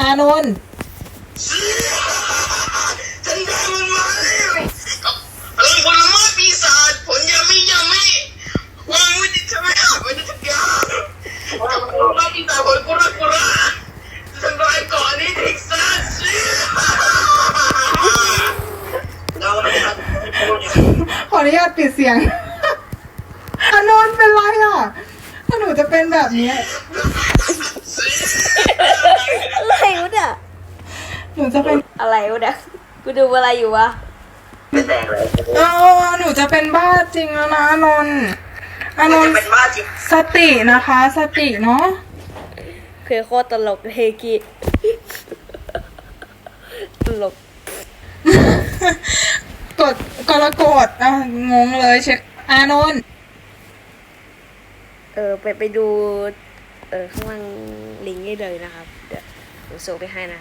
อานนท์ฉันได้มันมาแล้วพลังผลไม้ปีศาจผลยามิยามิวางไว้ที่ทำไมอาบไว้ในทุกอย่างกับผลม้ปีศาจผลกุระกุระทำลายเกาะนี้ทิ้งซะเราเนี่ยขออนุญาตปิดเสียงอานนท์เป็นไรอะถ้าหนูจะเป็นแบบเนี้ยอะไรวะเนี่ย หนูจะเป็นอะไรวะเนี่ยกูดูอะไรอยู่วะไม่แตกเลยเออหนูจะเป็นบ้าจริงแล้วนะอานนท์อานนท์เป็นบ้าจริงสตินะคะ สติเนาะคือโคตรตลกเลยกีตลก กดกรกฎอะงงเลยเช็คอานนท์เออไปไปดู เออข้างล่างลิงก์ได้เลยนะครับ เดี๋ยวเดี๋ยวส่งไปให้นะ